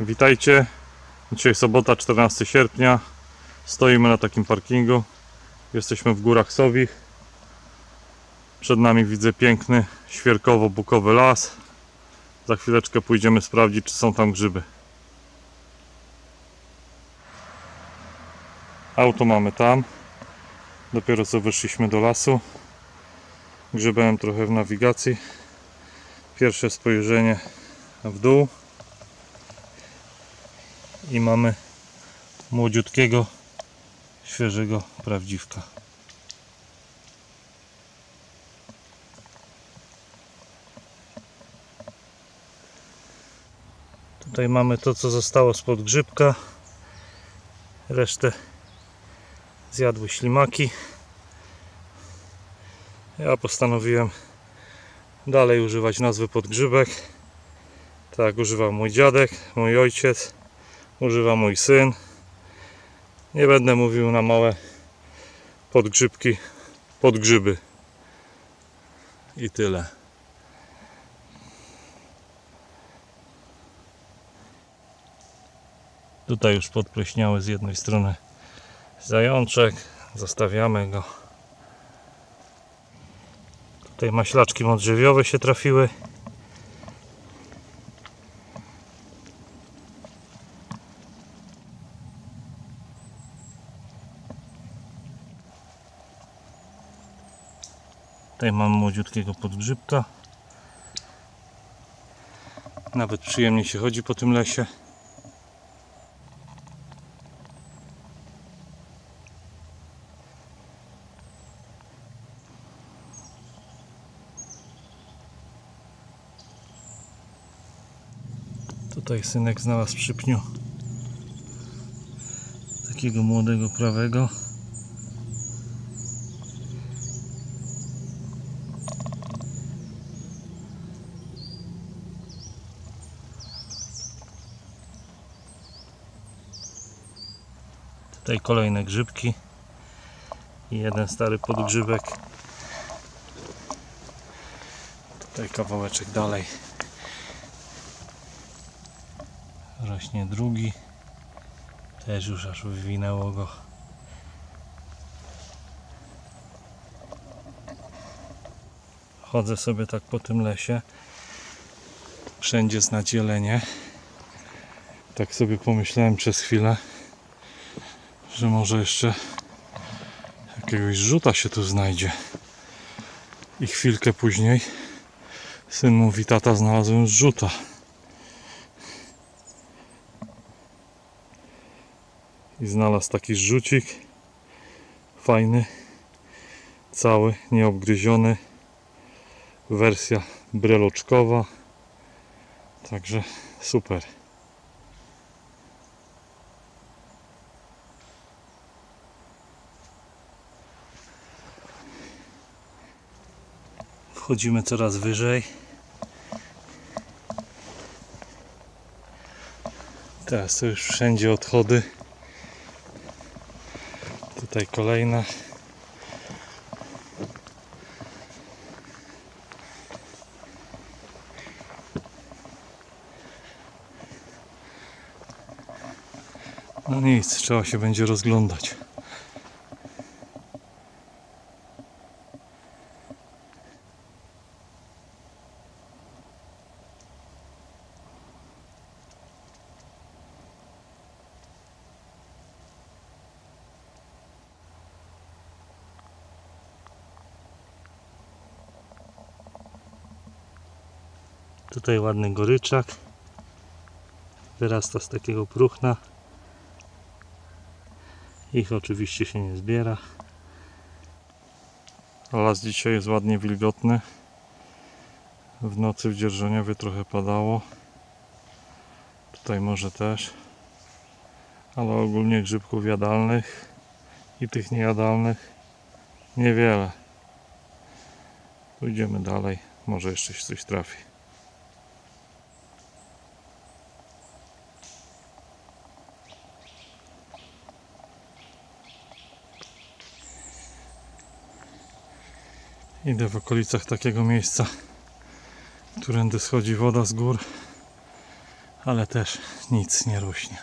Witajcie. Dzisiaj sobota, 14 sierpnia. Stoimy na takim parkingu. Jesteśmy w górach Sowich. Przed nami widzę piękny, świerkowo-bukowy las. Za chwileczkę pójdziemy sprawdzić, czy są tam grzyby. Auto mamy tam. Dopiero co wyszliśmy do lasu. Grzebałem trochę w nawigacji. Pierwsze spojrzenie w dół i mamy młodziutkiego, świeżego prawdziwka. Tutaj mamy to, co zostało spod grzybka. Resztę zjadły ślimaki. Ja postanowiłem dalej używać nazwy podgrzybek. Tak używał mój dziadek, mój ojciec używa mój syn. Nie będę mówił na małe podgrzybki, podgrzyby. I tyle. Tutaj już podpleśniały z jednej strony zajączek. Zostawiamy go. Tutaj maślaczki modrzewiowe się trafiły. Tutaj mam młodziutkiego podgrzybka. Nawet przyjemnie się chodzi po tym lesie. Tutaj synek znalazł przy pniu takiego młodego prawego. Tutaj kolejne grzybki i jeden stary podgrzybek. Tutaj kawałeczek dalej rośnie drugi. Też już aż wywinęło go. Chodzę sobie tak po tym lesie. Wszędzie znać jelenie. Tak sobie pomyślałem przez chwilę że może jeszcze jakiegoś rzuta się tu znajdzie. I chwilkę później syn mówi, tata znalazłem rzuta. I znalazł taki rzucik. Fajny. Cały, nieobgryziony. Wersja breloczkowa. Także super. Wchodzimy coraz wyżej. Teraz to już wszędzie odchody. Tutaj kolejna. No nic, trzeba się będzie rozglądać. Tutaj ładny goryczak. Wyrasta z takiego próchna. Ich oczywiście się nie zbiera. Las dzisiaj jest ładnie wilgotny. W nocy w Dzierżoniowie trochę padało. Tutaj może też. Ale ogólnie grzybków jadalnych i tych niejadalnych niewiele. Pójdziemy dalej. Może jeszcze się coś trafi. Idę w okolicach takiego miejsca, którędy schodzi woda z gór, ale też nic nie rośnie.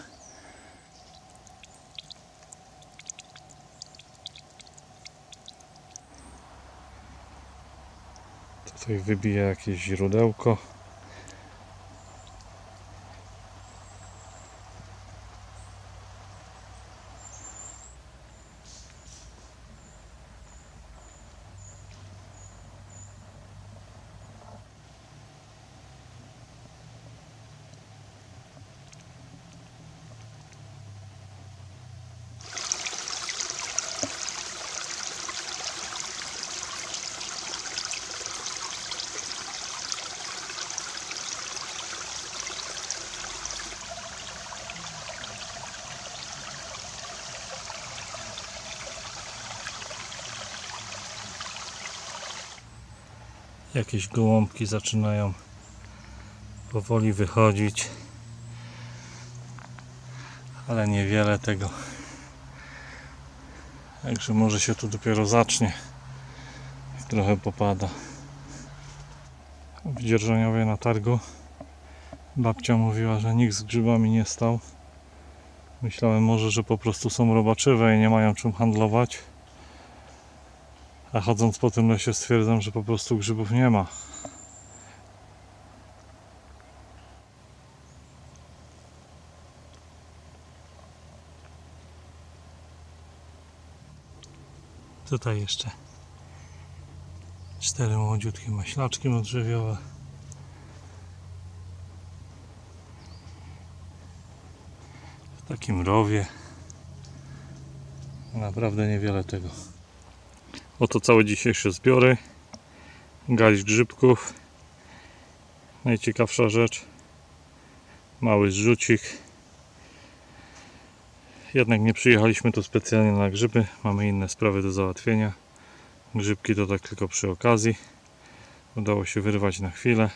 Tutaj wybije jakieś źródełko. Jakieś gołąbki zaczynają powoli wychodzić, ale niewiele tego. Także może się tu dopiero zacznie. Trochę popada. W Dzierżoniowie na targu babcia mówiła, że nikt z grzybami nie stał. Myślałem może, że po prostu są robaczywe i nie mają czym handlować. A chodząc po tym lesie stwierdzam, że po prostu grzybów nie ma. Tutaj jeszcze cztery młodziutkie maślaczki modrzewiowe. W takim rowie. Naprawdę niewiele tego. Oto całe dzisiejsze zbiory. Galić grzybków. Najciekawsza rzecz. Mały zrzucik. Jednak nie przyjechaliśmy tu specjalnie na grzyby. Mamy inne sprawy do załatwienia. Grzybki to tak tylko przy okazji. Udało się wyrwać na chwilę.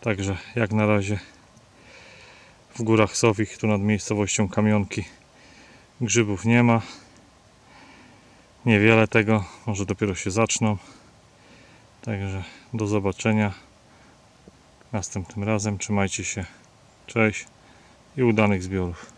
Także jak na razie w górach Sowich, tu nad miejscowością Kamionki, grzybów nie ma. Niewiele tego, może dopiero się zaczną. Także do zobaczenia następnym razem. Trzymajcie się. Cześć i udanych zbiorów.